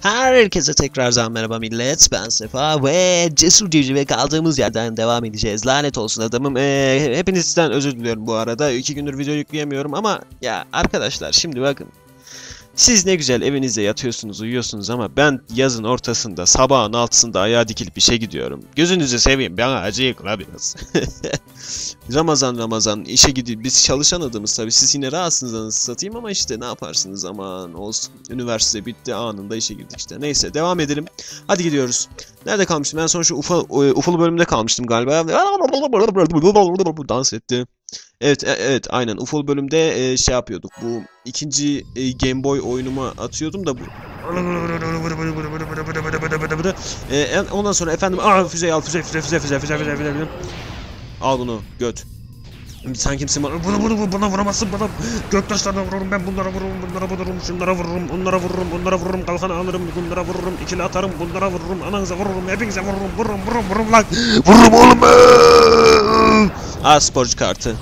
Herkese tekrardan merhaba millet. Ben Sefa ve Cesur Civciv ve kaldığımız yerden devam edeceğiz. Lanet olsun adamım. Ee, hepinizden özür diliyorum bu arada. İki gündür video yükleyemiyorum ama ya arkadaşlar şimdi bakın. Siz ne güzel evinizde yatıyorsunuz, uyuyorsunuz ama ben yazın ortasında, sabahın altısında ayağa dikilip işe gidiyorum. Gözünüzü seveyim, bana acıyık la biraz. Ramazan Ramazan işe gidip biz çalışan adamız tabii siz yine rahatsınız satayım ama işte ne yaparsınız aman olsun. Üniversite bitti anında işe girdik işte. Neyse devam edelim. Hadi gidiyoruz. Nerede kalmıştım? Ben son şu ufa, e, ufalı bölümde kalmıştım galiba. Dans etti. Evet e, evet aynen UFO bölümde e, şey yapıyorduk. Bu ikinci e, Game Boy oyunuma atıyordum da bu e, ondan sonra efendim aa füze al füze füze füze füze füze füze füze al bunu göt. Sen kimsin bana? Bunu bunu buna vuramazsın bana. Göktaşlarına vururum ben bunlara vururum bunlara vururum şunlara vururum onlara vururum onlara vururum kalkanı alırım bunlara vururum ikili atarım bunlara vururum ananıza vururum hepinize vururum vururum vururum vururum lan. Vururum oğlum. Aa sporcu kartı.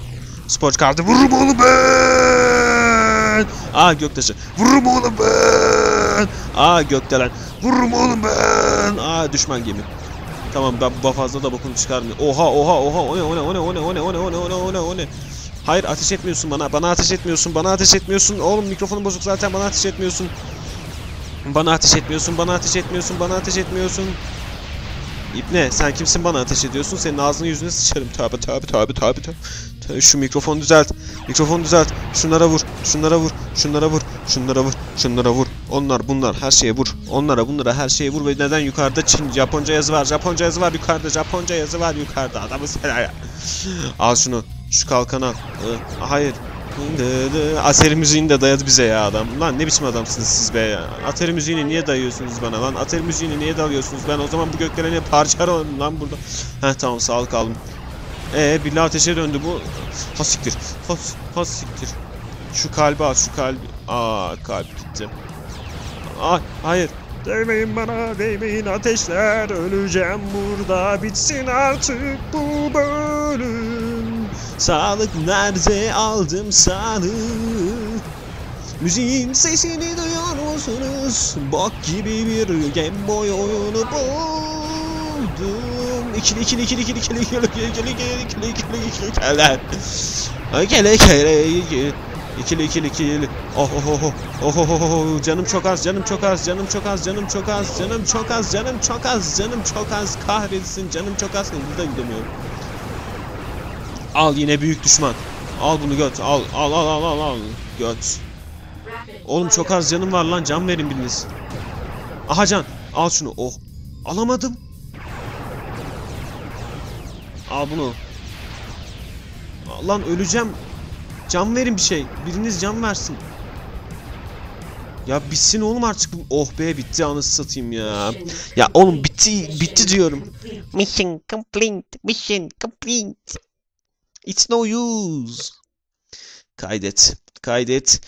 Sporcu kartı vururum oğlum ben. Aa göktaşı. Vururum oğlum ben. Aa gökdelen. Vururum oğlum ben. Aa düşman gemi. Tamam ben bu fazla da bokunu çıkarmıyor. Oha oha oha o ne o ne o ne o ne o ne o ne o ne o ne o ne o ne. Hayır ateş etmiyorsun bana. Bana ateş etmiyorsun. Bana ateş etmiyorsun. Oğlum mikrofonun bozuk zaten bana ateş etmiyorsun. Bana ateş etmiyorsun. Bana ateş etmiyorsun. Bana ateş etmiyorsun. İbne sen kimsin bana ateş ediyorsun? Senin ağzını yüzüne sıçarım. Tövbe tövbe tövbe tövbe tövbe. Şu mikrofonu düzelt. Mikrofonu düzelt. Şunlara vur. Şunlara vur. Şunlara vur. Şunlara vur. Şunlara vur. Onlar bunlar her şeye vur. Onlara bunlara her şeye vur ve neden yukarıda Çin Japonca yazı var. Japonca yazı var yukarıda. Japonca yazı var yukarıda. Adamı sen Al şunu. Şu kalkanı al. Hı, Hayır. Ateri müziğini de dayadı bize ya adam. Lan ne biçim adamsınız siz be ya. Ateri müziğini niye dayıyorsunuz bana lan? Ateri müziğini niye dalıyorsunuz? Ben o zaman bu gökdeleni parçalarım lan burada. Heh tamam sağlık aldım. Ee billah ateşe döndü bu. Ha siktir. Ha, ha siktir. Şu kalbi al şu kalbi. Aa kalp gitti. Aa hayır. Değmeyin bana değmeyin ateşler öleceğim burada bitsin artık bu bölüm Sağlık nerede aldım sağlık Müziğin sesini duyuyor musunuz? Bok gibi bir Game Boy oyunu buldum. İkili ikili ikili ikili ikili ikili ikili ikili ikili ikili ikili ikili ikili İkili ikili ikili İkili Oh oh oh oh oh oh oh canım çok az canım çok az canım çok az canım çok az canım çok az canım çok az canım çok az kahretsin canım çok az burada gidemiyorum. Al yine büyük düşman. Al bunu göt al al al al al al göt. Oğlum çok az canım var lan can verin biriniz. Aha can al şunu oh. Alamadım. Al bunu. Lan öleceğim. Can verin bir şey. Biriniz can versin. Ya bitsin oğlum artık. Oh be bitti anasını satayım ya. Ya oğlum bitti bitti diyorum. Mission complete. Mission complete. It's no use. Kaydet. Kaydet.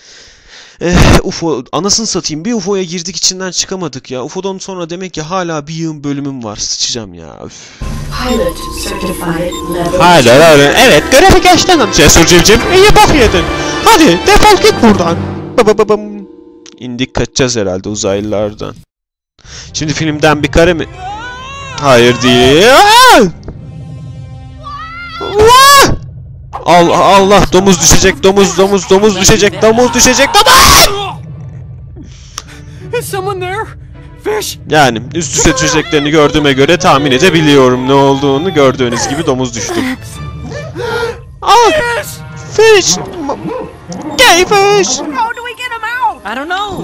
Eh, UFO anasını satayım bir UFO'ya girdik içinden çıkamadık ya. UFO'dan sonra demek ki hala bir yığın bölümüm var. Sıçacağım ya. Üf. Pilot certified level. Hala öyle. Evet görevi geçtin. Cesur civciv iyi bok yedin. Hadi defol git buradan. Babababam. İndik kaçacağız herhalde uzaylılardan. Şimdi filmden bir kare mi? Hayır değil. Aa! Allah Allah domuz düşecek domuz domuz domuz düşecek domuz düşecek domuz. Is someone there? Yani üst üste düşeceklerini gördüğüme göre tahmin edebiliyorum ne olduğunu gördüğünüz gibi domuz düştü. Ah! Fish! Gay fish!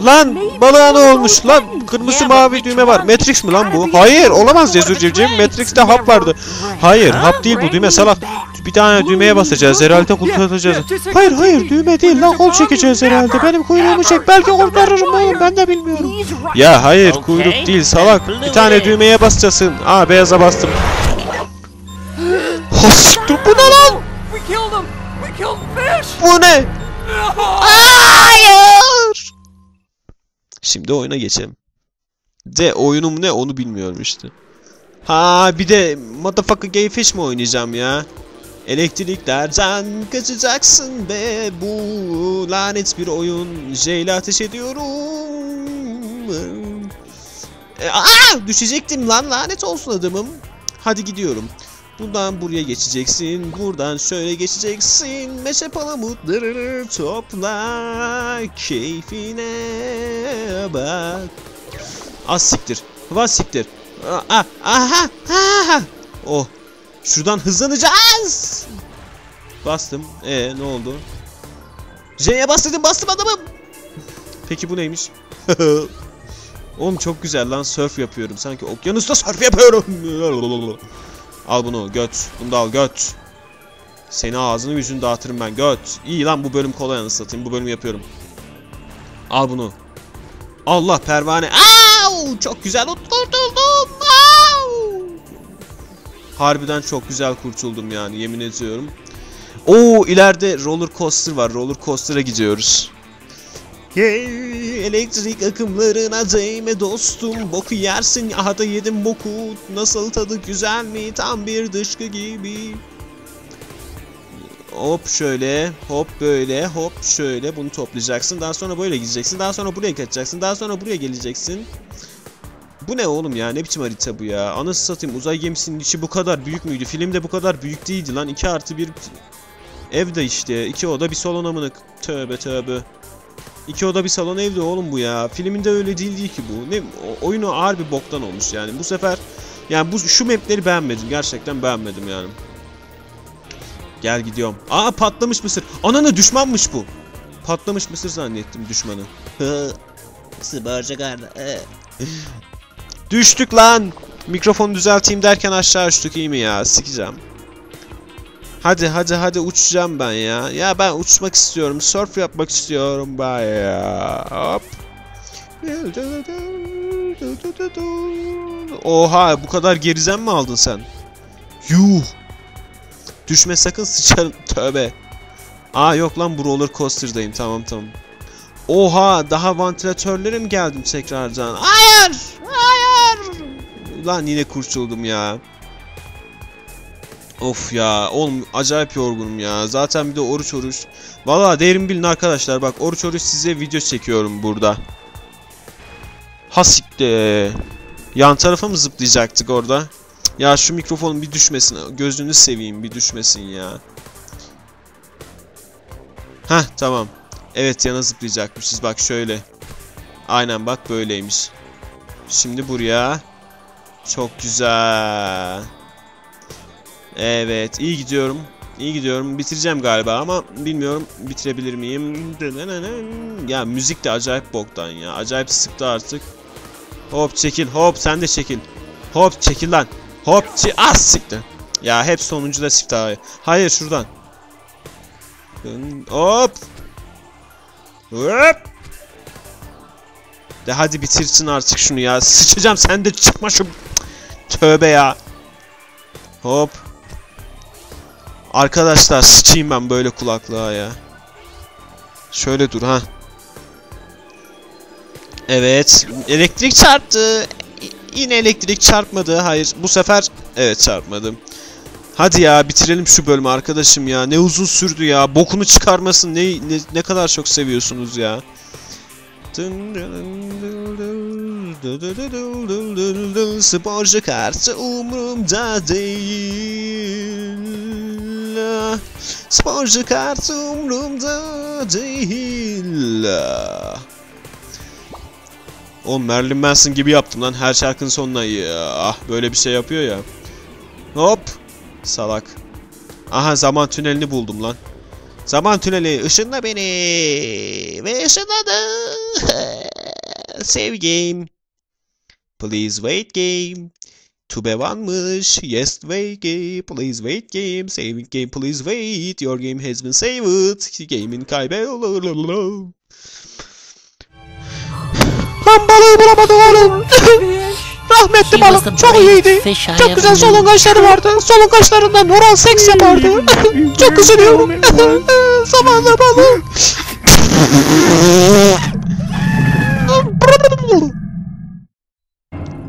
Lan balığa ne olmuş lan? Kırmızı mavi düğme var. Matrix mi lan bu? Hayır olamaz Cesur Civciv. Matrix'te hap vardı. Hayır hap değil bu düğme salak. Bir tane düğmeye basacağız herhalde kurtaracağız. Hayır hayır düğme değil lan kol çekeceğiz herhalde. Benim kuyruğumu çek belki kurtarırım oğlum ben de bilmiyorum. Ya hayır kuyruk değil salak. Bir tane düğmeye basacaksın. Aa beyaza bastım. Siktir bu ne lan? Bu ne? Hayır. Şimdi oyuna geçelim. De oyunum ne onu bilmiyorum işte. Ha bir de motherfucker gay fish mi oynayacağım ya? Elektriklerden kaçacaksın be bu lanet bir oyun. J ile ateş ediyorum. E, düşecektim lan lanet olsun adamım. Hadi gidiyorum. Buradan buraya geçeceksin. Buradan şöyle geçeceksin. Meşe palamutlarını topla. Keyfine bak. Az siktir. Vas siktir. Aa, aha, aha. Oh. Şuradan hızlanacağız. Bastım. E ne oldu? J'ye bas dedim bastım adamım. Peki bu neymiş? Oğlum çok güzel lan surf yapıyorum. Sanki okyanusta surf yapıyorum. al bunu göt. Bunu da al göt. Seni ağzını yüzünü dağıtırım ben göt. İyi lan bu bölüm kolay anasını satayım. Bu bölümü yapıyorum. Al bunu. Allah pervane. Au! Çok güzel kurtuldum. Au! Harbiden çok güzel kurtuldum yani yemin ediyorum. Oo ileride roller coaster var. Roller coaster'a gidiyoruz. Hey, elektrik akımlarına değme dostum. Boku yersin aha da yedim boku. Nasıl tadı güzel mi? Tam bir dışkı gibi. Hop şöyle hop böyle hop şöyle. Bunu toplayacaksın Daha sonra böyle gideceksin daha sonra buraya kaçacaksın Daha sonra buraya geleceksin. Bu ne oğlum ya? Ne biçim harita bu ya? Anası satayım uzay gemisinin içi bu kadar büyük müydü? Filmde bu kadar büyük değildi lan. 2 artı 1 Evde işte. İki oda bir salon amınık Tövbe tövbe İki oda bir salon evde oğlum bu ya. Filminde öyle değildi ki bu. Ne oyunu ağır bir boktan olmuş yani. Bu sefer yani bu şu mapleri beğenmedim. Gerçekten beğenmedim yani. Gel gidiyorum. Aa patlamış mısır. Ananı düşmanmış bu. Patlamış mısır zannettim düşmanı. Sıbarcık arda. Düştük lan. Mikrofonu düzelteyim derken aşağı uçtuk iyi mi ya? Sikeceğim. Hadi hadi hadi uçacağım ben ya. Ya ben uçmak istiyorum. Surf yapmak istiyorum ben ya. Hop. Oha bu kadar gerizem mi aldın sen? Yuh. Düşme sakın sıçarım. Tövbe. Aa yok lan bu roller coaster'dayım. Tamam tamam. Oha daha vantilatörlere mi geldim tekrardan? Hayır! Hayır! Lan yine kurtuldum ya. Of ya oğlum acayip yorgunum ya. Zaten bir de oruç oruç. Valla derin bilin arkadaşlar bak oruç oruç size video çekiyorum burada. Hasikte. Yan tarafa mı zıplayacaktık orada? Ya şu mikrofonun bir düşmesin. Gözünü seveyim bir düşmesin ya. Heh tamam. Evet yana zıplayacakmışız bak şöyle. Aynen bak böyleymiş. Şimdi buraya. Çok güzel. Evet iyi gidiyorum. İyi gidiyorum. Bitireceğim galiba ama bilmiyorum bitirebilir miyim? Ya müzik de acayip boktan ya. Acayip sıktı artık. Hop çekil hop sen de çekil. Hop çekil lan. Hop çi az sıktı. Ya hep sonuncu da sıktı abi. Hayır şuradan. Hop. Hop. De hadi bitirsin artık şunu ya. Sıçacağım sen de çıkma şu. Tövbe ya. Hop. Arkadaşlar sıçayım ben böyle kulaklığa ya. Şöyle dur ha. Evet. Elektrik çarptı. Yine elektrik çarpmadı. Hayır. Bu sefer evet çarpmadım. Hadi ya bitirelim şu bölümü arkadaşım ya. Ne uzun sürdü ya. Bokunu çıkarmasın. Ne ne, ne kadar çok seviyorsunuz ya. Sporcu kartı umurumda değil. Sporcu kartı umurumda değil. O Marilyn Manson gibi yaptım lan her şarkının sonuna. Ah böyle bir şey yapıyor ya. Hop. Salak. Aha zaman tünelini buldum lan. Zaman tüneli ışınla beni ve ışınladı. Save game. Please wait game. Tube varmış. Yes wait game. Please wait game. Saving game please wait. Your game has been saved. Game'in kaybol. Lan balığı bulamadım oğlum. Rahmetli balık çok iyiydi. Çok güzel solungaçları vardı. Solungaçlarından oral seks yapardı. çok üzülüyorum. Zamanla balık.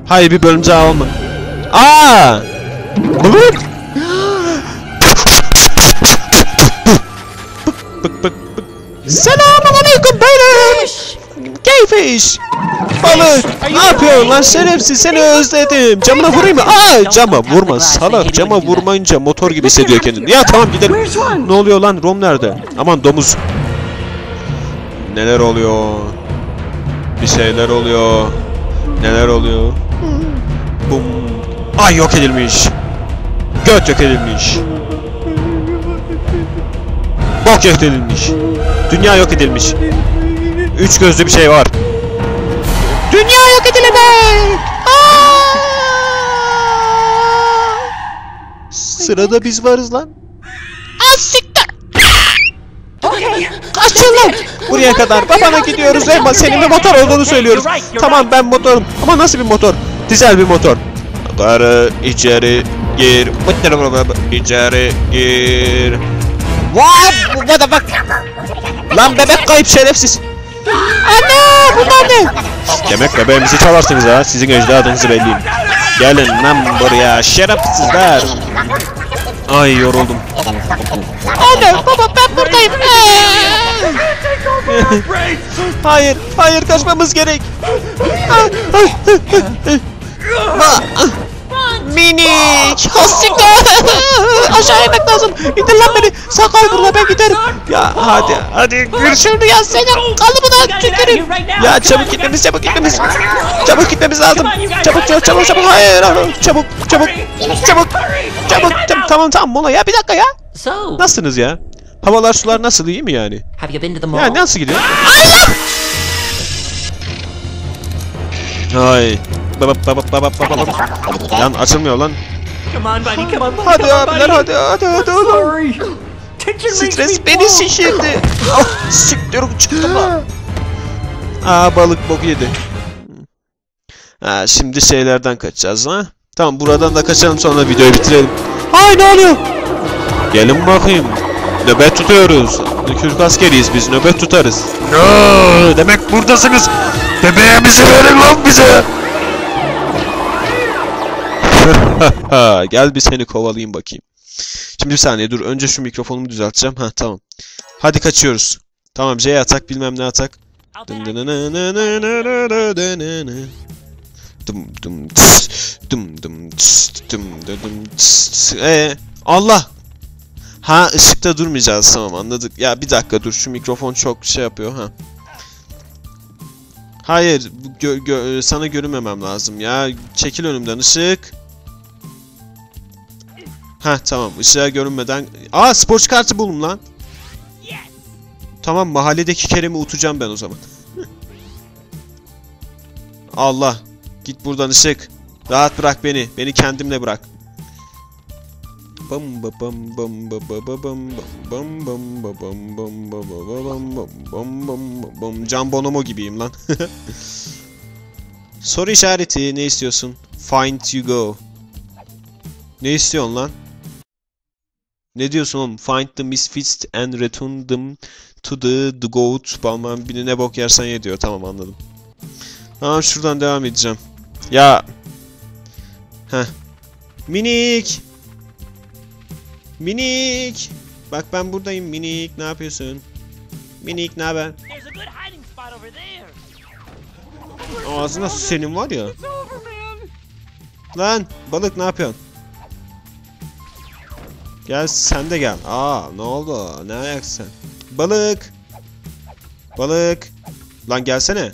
Hayır bir bölüm daha. Aa! Balık. Bık bık bık. Selamun aleyküm beyler. Fish. Balık! Ne yapıyorsun lan şerefsiz seni özledim. Camına vurayım mı? Aa cama vurma salak. Cama vurmayınca motor gibi hissediyor kendini. Ya tamam gidelim. Ne oluyor lan? Rom nerede? Aman domuz. Neler oluyor? Bir şeyler oluyor. Neler oluyor? Ay yok edilmiş. Göt yok edilmiş. Bok yok edilmiş. Dünya yok edilmiş. Üç gözlü bir şey var. Dünya yok edilecek. Sırada biz varız lan. Asiktir. Kaçın lan. Buraya kadar. Babana gidiyoruz Elma. Senin bir motor olduğunu söylüyoruz. Tamam ben motorum. Ama nasıl bir motor? Dizel bir motor. Karı içeri gir. İçeri gir. Bu what the fuck? Lan bebek kayıp şerefsiz. Anne bunlar ne? Demek bebeğimizi çalarsınız ha. Sizin ecdadınızı belliyim. Gelin lan buraya şerefsizler. Ay yoruldum. Anne baba ben buradayım. hayır hayır kaçmamız gerek. Minik! Hassiktir! Aşağı inmek lazım. İndir lan beni. Sakal burada ben giderim. Ya hadi hadi gir şunu ya senin kalıbına tüküreyim. Ya çabuk gitmemiz çabuk gitmemiz. Çabuk gitmemiz lazım. Çabuk çabuk çabuk çabuk. Hayır. Çabuk çabuk çabuk çabuk çabuk. Tamam tamam mola ya bir dakika ya. Nasılsınız ya? Havalar sular nasıl iyi mi yani? Ya nasıl gidiyor? Ay. Lan açılmıyor lan. Come on, buddy. Come on, buddy. Hadi abiler hadi hadi hadi oğlum. Stres beni şişirdi. Ah siktir çıktı lan. Aa balık boku yedi. Ha şimdi şeylerden kaçacağız ha. Tamam buradan da kaçalım sonra videoyu bitirelim. Ay ne oluyor? Gelin bakayım. Nöbet tutuyoruz. Türk askeriyiz biz nöbet tutarız. No, demek buradasınız. Bebeğimizi verin lan bize. Gel bir seni kovalayayım bakayım. Şimdi bir saniye dur. Önce şu mikrofonumu düzelteceğim. Ha tamam. Hadi kaçıyoruz. Tamam J atak bilmem ne atak. Dın dın dın dın dın dın dın dın dın. Dım dım tıs, dım dım tıs, dım dım tıs. Ee, Allah. Ha ışıkta durmayacağız tamam anladık. Ya bir dakika dur şu mikrofon çok şey yapıyor ha. Hayır gö- gö- sana görünmemem lazım ya. Çekil önümden ışık. Ha tamam ışığa görünmeden. Aa sporcu kartı buldum lan. Tamam mahalledeki Kerem'i utacağım ben o zaman. Allah. Git buradan ışık. Rahat bırak beni. Beni kendimle bırak. Bam ba bam bam ba ba ba bam bam bam ba bam bam ba ba ba bam bam bam bam ba bam Can Bonomo gibiyim lan. Soru işareti ne istiyorsun? Find you go. Ne istiyorsun lan? Ne diyorsun oğlum? Find the misfits and return them to the, the goat. Balman biri ne bok yersen ye diyor. Tamam anladım. Tamam şuradan devam edeceğim. Ya. Heh. Minik. Minik. Bak ben buradayım minik. Ne yapıyorsun? Minik ne haber? Ağzına senin var ya. Lan balık ne yapıyorsun? Gel sen de gel. Aa ne oldu? Ne ayaksın? Balık. Balık. Lan gelsene.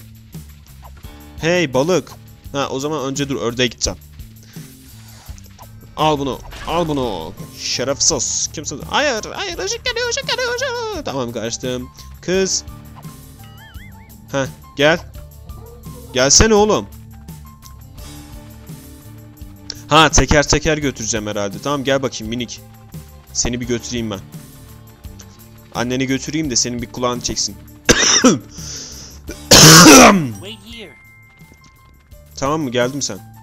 Hey balık. Ha o zaman önce dur ördeğe gideceğim. Al bunu. Al bunu. Şerefsiz. Kimsin? Hayır. Hayır. Işık geliyor. Işık geliyor. Işık. Tamam kaçtım. Kız. Ha gel. Gelsene oğlum. Ha teker teker götüreceğim herhalde. Tamam gel bakayım minik. Seni bir götüreyim ben. Anneni götüreyim de senin bir kulağını çeksin. Tamam mı geldin sen?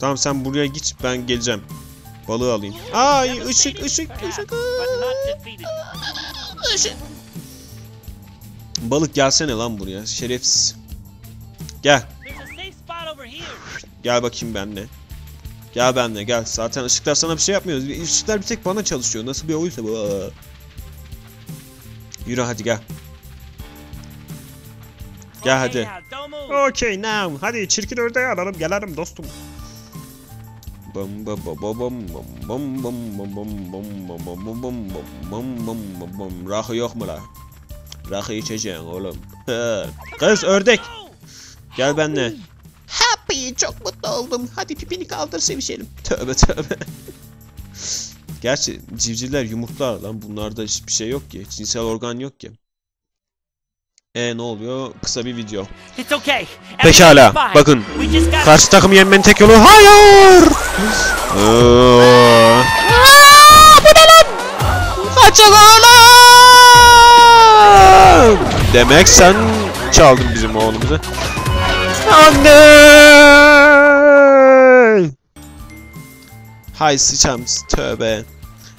Tamam sen buraya git ben geleceğim. Balığı alayım. Ay ışık ışık ışık. Balık gelsene lan buraya şerefsiz. Gel. Gel bakayım benimle. Gel benimle gel. Zaten ışıklar sana bir şey yapmıyoruz. Işıklar bir tek bana çalışıyor. Nasıl bir oyunsa bu. Yürü hadi gel. Gel hadi. Okay now. Hadi çirkin ördeği alalım. Gelelim dostum. Rakı yok mu la? Rakı içeceğim oğlum. Kız ördek. Gel benimle. Happy çok mutlu oldum. Hadi pipini kaldır sevişelim. Tövbe tövbe. Gerçi civcivler yumurtlar lan bunlarda hiçbir şey yok ki. Cinsel organ yok ki. E ne oluyor? Kısa bir video. It's okay. Pekala, bakın. Karşı takım yenmenin tek yolu hayır. Aa, Kaçın oğlum. Demek sen çaldın bizim oğlumuzu. Anne! Hay sıçam tövbe.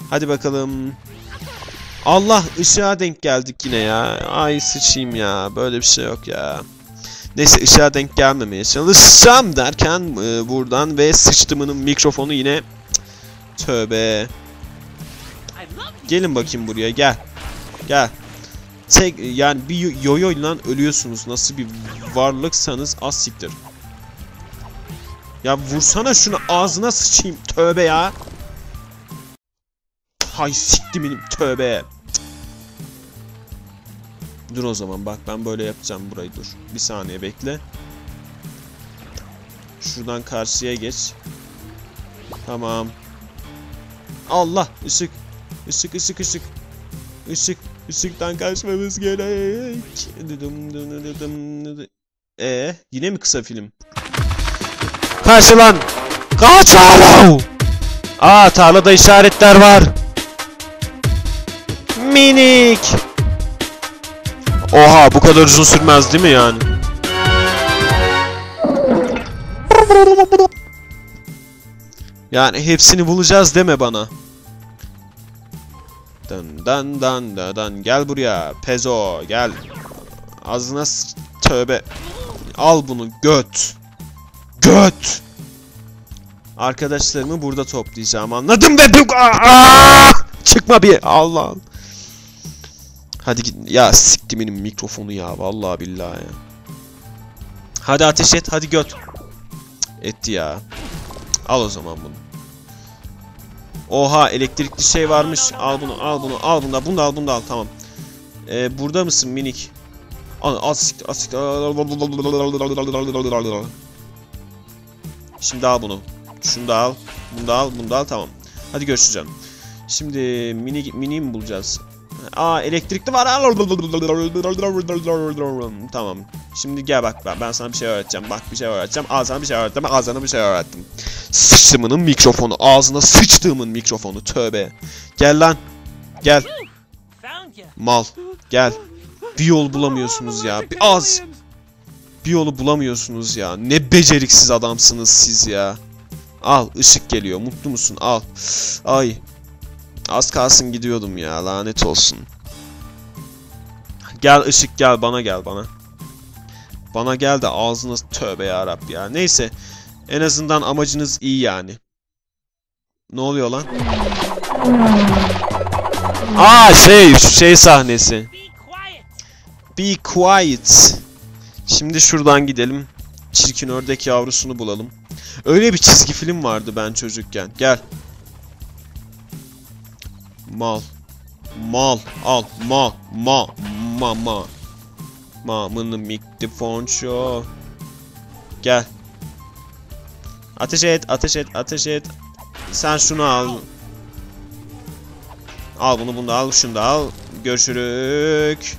Hadi bakalım. Allah ışığa denk geldik yine ya. Ay sıçayım ya. Böyle bir şey yok ya. Neyse ışığa denk gelmemeye çalışacağım derken e, buradan ve sıçtımının mikrofonu yine tövbe. Gelin bakayım buraya gel. Gel. Tek yani bir yoyoyla ölüyorsunuz. Nasıl bir varlıksanız az siktir. Ya vursana şunu ağzına sıçayım. Tövbe ya. Hay siktim benim tövbe. Dur o zaman bak ben böyle yapacağım burayı dur. Bir saniye bekle. Şuradan karşıya geç. Tamam. Allah ışık. Işık ışık ışık. Işık. Işıktan kaçmamız gerek. Ee, yine mi kısa film? Karşı lan! Kaç oğlum! Aa tarlada işaretler var. Minik. Oha bu kadar uzun sürmez değil mi yani? Yani hepsini bulacağız deme bana. Dan dan dan da dan gel buraya Pezo gel. Ağzına tövbe. Al bunu göt. Göt. Arkadaşlarımı burada toplayacağım anladın be bu Aa! Çıkma bir Allah. Hadi git ya sikti mikrofonu ya vallahi billahi ya. Hadi ateş et hadi göt. Etti ya. Al o zaman bunu. Oha elektrikli şey varmış. Al bunu al bunu al bunu da bunu da al bunu da al tamam. Ee, burada mısın minik? Al al siktir al siktir. Şimdi al bunu. Şunu da al. Bunu da al bunu da al tamam. Hadi görüşürüz canım. Şimdi mini mini mi bulacağız? Aa elektrikli var. Tamam. Şimdi gel bak ben, ben sana bir şey öğreteceğim. Bak bir şey öğreteceğim. Al sana bir şey öğrettim. Al sana bir şey öğrettim. Sıçtığımın mikrofonu. Ağzına sıçtığımın mikrofonu. Tövbe. Gel lan. Gel. Mal. Gel. Bir yol bulamıyorsunuz ya. Bir az. Bir yolu bulamıyorsunuz ya. Ne beceriksiz adamsınız siz ya. Al ışık geliyor. Mutlu musun? Al. Ay. Az kalsın gidiyordum ya. Lanet olsun. Gel ışık gel bana gel bana. Bana gel de ağzına tövbe ya Rabbi ya. Neyse. En azından amacınız iyi yani. Ne oluyor lan? Aa şey şey sahnesi. Be quiet. Be quiet. Şimdi şuradan gidelim. Çirkin ördek yavrusunu bulalım. Öyle bir çizgi film vardı ben çocukken. Gel. Mal. Mal. Al. Ma. Ma. Ma. Ma. Ma. Mını mikrofon show. Gel. Ateş et. Ateş et. Ateş et. Sen şunu al. Al bunu bunu da al. Şunu da al. Görüşürük.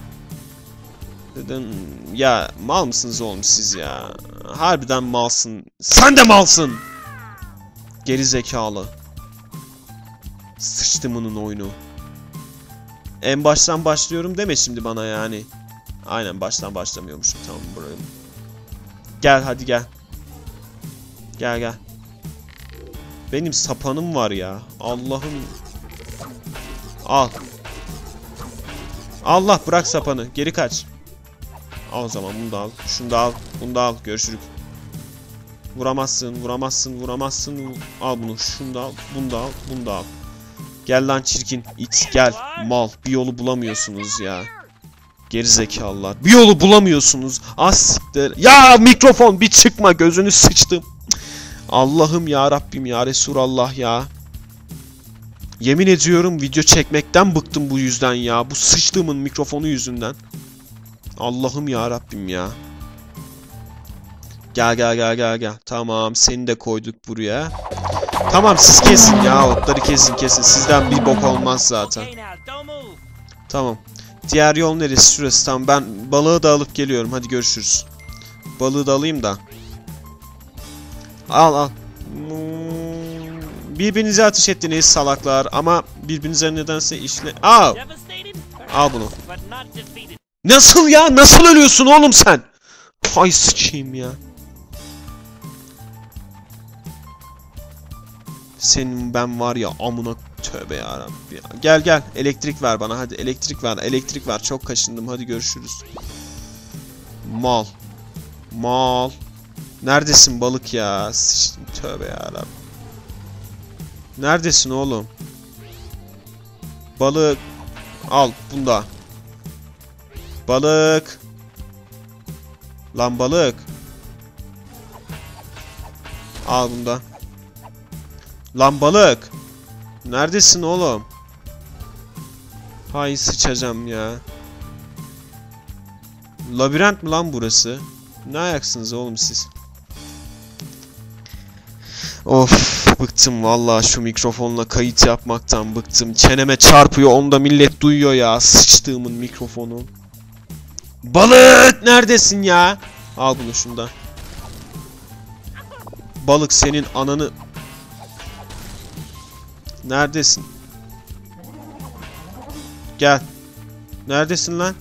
Dedim ya mal mısınız oğlum siz ya? Harbiden malsın. Sen de malsın. Geri zekalı. Sıçtımının oyunu. En baştan başlıyorum deme şimdi bana yani. Aynen baştan başlamıyormuşum tamam buraya. Gel hadi gel. Gel gel. Benim sapanım var ya. Allah'ım. Al. Allah bırak sapanı. Geri kaç. Al zaman bunu da al. Şunu da al. Bunu da al. Görüşürük. Vuramazsın, vuramazsın, vuramazsın. Al bunu. Şunu da al. Bunu da al. Bunu da al. Gel lan çirkin. it gel. Mal. Bir yolu bulamıyorsunuz ya. Gerizekalılar. Bir yolu bulamıyorsunuz. Az siktir. Ya mikrofon bir çıkma gözünü sıçtım. Allah'ım ya Rabbim ya Resulallah ya. Yemin ediyorum video çekmekten bıktım bu yüzden ya. Bu sıçtığımın mikrofonu yüzünden. Allah'ım ya Rabbim ya. Gel gel gel gel gel. Tamam seni de koyduk buraya. Tamam siz kesin ya otları kesin kesin. Sizden bir bok olmaz zaten. Tamam. Diğer yol neresi? Şurası tamam. Ben balığı da alıp geliyorum. Hadi görüşürüz. Balığı da alayım da. Al al. Birbirinize ateş ettiniz salaklar ama birbirinize nedense işle... Al! Al bunu. Nasıl ya? Nasıl ölüyorsun oğlum sen? Hay sıçayım ya. Senin ben var ya amına tövbe yarabbim ya. Gel gel elektrik ver bana hadi elektrik ver elektrik ver çok kaşındım hadi görüşürüz. Mal. Mal. Neredesin balık ya? Sıçtım tövbe yarabbim. Neredesin oğlum? Balık. Al bunda. Balık. Lan balık. Al bunda. Lan balık. Neredesin oğlum? Hay sıçacağım ya. Labirent mi lan burası? Ne ayaksınız oğlum siz? Of bıktım vallahi şu mikrofonla kayıt yapmaktan bıktım. Çeneme çarpıyor onu da millet duyuyor ya. Sıçtığımın mikrofonu. Balık neredesin ya? Al bunu şundan. Balık senin ananı... Neredesin? Gel. Neredesin lan?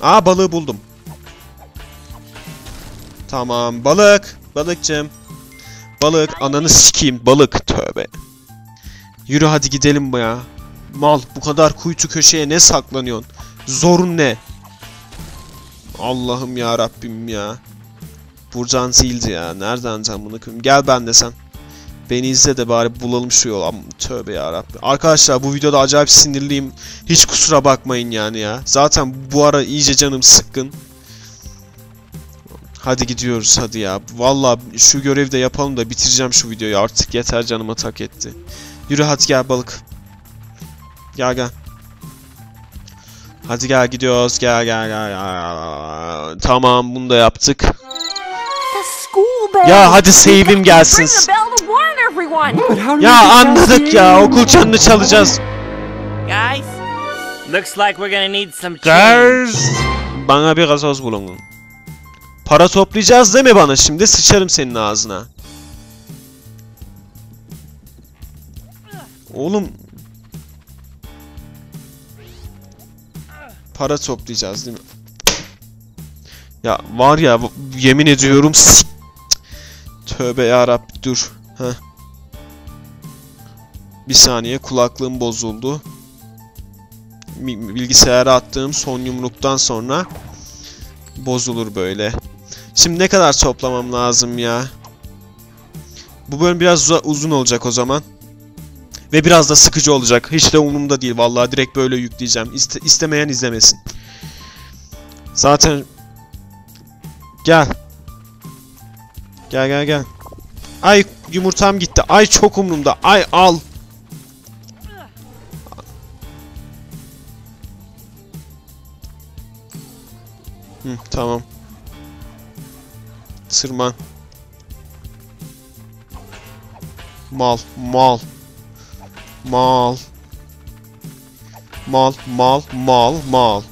Aa balığı buldum. Tamam balık. Balıkçım. Balık ananı sikeyim balık tövbe. Yürü hadi gidelim bu ya. Mal bu kadar kuytu köşeye ne saklanıyorsun? Zorun ne? Allah'ım ya Rabbim ya. Burcan zildi ya. Nereden can bunu? Gel ben de sen. Beni izle de bari bulalım şu yolu. Am- Tövbe ya Rabbim. Arkadaşlar bu videoda acayip sinirliyim. Hiç kusura bakmayın yani ya. Zaten bu ara iyice canım sıkkın. Hadi gidiyoruz hadi ya. Valla şu görevi de yapalım da bitireceğim şu videoyu artık. Yeter canıma tak etti. Yürü hadi gel balık. Gel gel. Hadi gel gidiyoruz. Gel gel gel. gel. Tamam bunu da yaptık. The school bell. Ya hadi save'im gelsin. Ring the bell to warn everyone. Ya anladık ya. Okul çanını çalacağız. Guys, looks like we're gonna need some. Guys. Bana bir gazoz bulun. Para toplayacağız değil mi bana şimdi? Sıçarım senin ağzına. Oğlum. Para toplayacağız değil mi? Ya var ya yemin ediyorum Tövbe yarabbi dur. Heh. Bir saniye kulaklığım bozuldu. Bilgisayara attığım son yumruktan sonra bozulur böyle. Şimdi ne kadar toplamam lazım ya? Bu bölüm biraz uzun olacak o zaman. Ve biraz da sıkıcı olacak. Hiç de umurumda değil vallahi direkt böyle yükleyeceğim. İste- istemeyen izlemesin. Zaten Gel. Gel gel gel. Ay yumurtam gitti. Ay çok umurumda. Ay al. Hı, tamam. Tırman. Mal, mal. Mal. Mal, mal, mal, mal.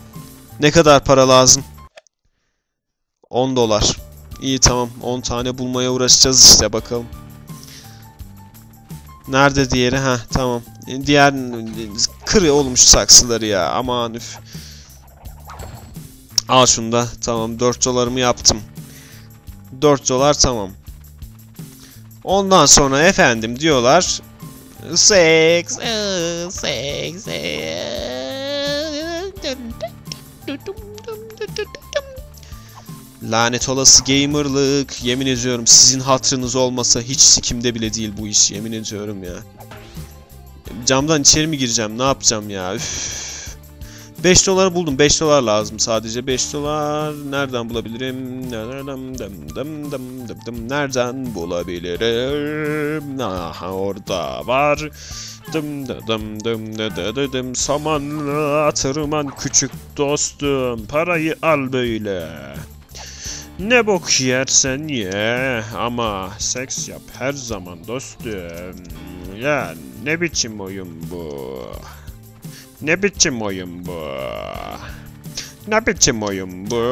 Ne kadar para lazım? 10 dolar. İyi tamam. 10 tane bulmaya uğraşacağız işte bakalım. Nerede diğeri? Ha tamam. Diğer kır şu saksıları ya. Aman üf. Al şunu da. Tamam 4 dolarımı yaptım. 4 dolar tamam. Ondan sonra efendim diyorlar. Seks. Seks. Lanet olası gamerlık. Yemin ediyorum sizin hatırınız olmasa hiç sikimde bile değil bu iş. Yemin ediyorum ya. Camdan içeri mi gireceğim? Ne yapacağım ya? Üf. 5 dolar buldum. 5 dolar lazım sadece. 5 dolar nereden bulabilirim? Nereden bulabilirim? Aha orada var. Dım dı dım dım küçük dostum. Parayı al böyle. Ne bok yersen ye ama seks yap her zaman dostum. Ya ne biçim oyun bu? Ne biçim oyun bu? Ne biçim oyun bu?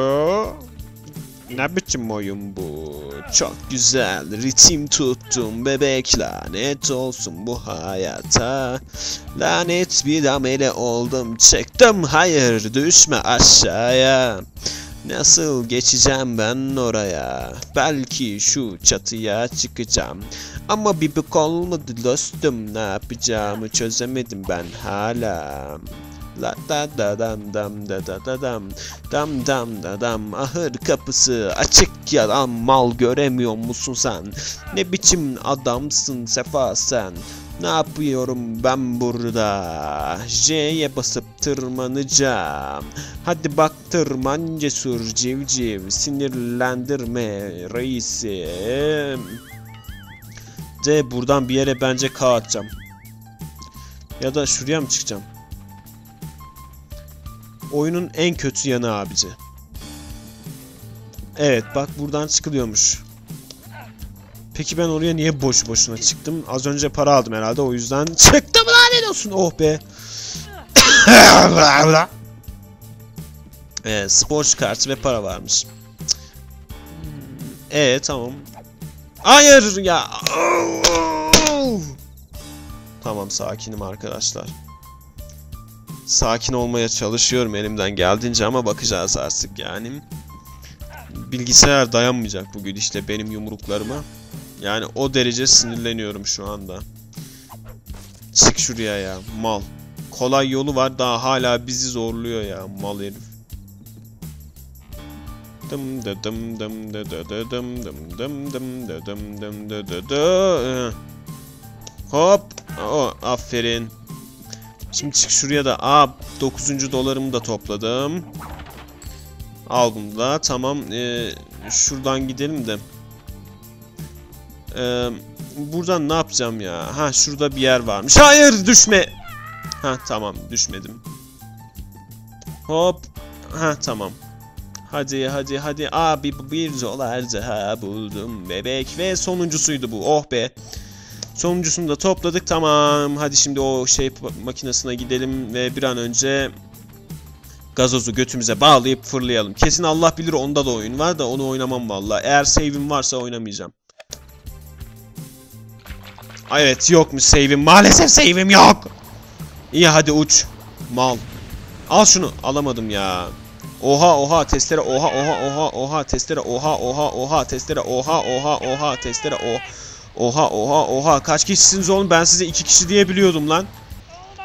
Ne biçim oyun bu? Çok güzel ritim tuttum bebek lanet olsun bu hayata Lanet bir amele oldum çektim hayır düşme aşağıya Nasıl geçeceğim ben oraya? Belki şu çatıya çıkacağım. Ama bir bok olmadı dostum. Ne yapacağımı çözemedim ben hala. La da da dam dam da da da dam dam dam da dam ahır kapısı açık ya lan mal göremiyor musun sen ne biçim adamsın sefa sen ne yapıyorum ben burada? J'ye basıp tırmanacağım. Hadi bak tırman cesur civciv Sinirlendirme reisim. C buradan bir yere bence K atacağım. Ya da şuraya mı çıkacağım? Oyunun en kötü yanı abici. Evet bak buradan çıkılıyormuş Peki ben oraya niye boş boşuna çıktım? Az önce para aldım herhalde o yüzden çıktım lanet olsun. Oh be. evet, sporcu kartı ve para varmış. Evet tamam. Hayır ya. Tamam sakinim arkadaşlar. Sakin olmaya çalışıyorum elimden geldiğince ama bakacağız artık yani. Bilgisayar dayanmayacak bugün işte benim yumruklarıma. Yani o derece sinirleniyorum şu anda. Çık şuraya ya mal. Kolay yolu var daha hala bizi zorluyor ya mal herif. Dım dı dım dım dı dı dı dım dım dım dım dı dım dım dı dı dı. Hop. O aferin. Şimdi çık şuraya da. Aa 9. dolarımı da topladım. Al bunu da. Tamam. Ee, şuradan gidelim de. Ee, buradan ne yapacağım ya? Ha şurada bir yer varmış. Hayır düşme. Ha tamam düşmedim. Hop. Ha tamam. Hadi hadi hadi abi bir dolar daha buldum bebek ve sonuncusuydu bu oh be. Sonuncusunu da topladık tamam hadi şimdi o şey makinesine gidelim ve bir an önce gazozu götümüze bağlayıp fırlayalım. Kesin Allah bilir onda da oyun var da onu oynamam valla. Eğer save'im varsa oynamayacağım. Evet yokmuş save'im. Maalesef save'im yok. İyi hadi uç. Mal. Al şunu. Alamadım ya. Oha oha testere oha oha oha oha testere oha oha oha testere oha oha oha testere Oha oha oha kaç kişisiniz oğlum ben size iki kişi diye biliyordum lan.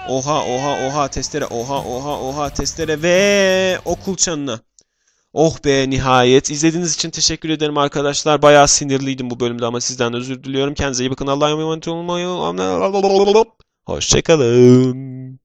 Oha oha oha testere oha oha oha testere ve okul çanına. Oh be nihayet. İzlediğiniz için teşekkür ederim arkadaşlar. Bayağı sinirliydim bu bölümde ama sizden özür diliyorum. Kendinize iyi bakın. Allah'a emanet olmayı. Hoşçakalın.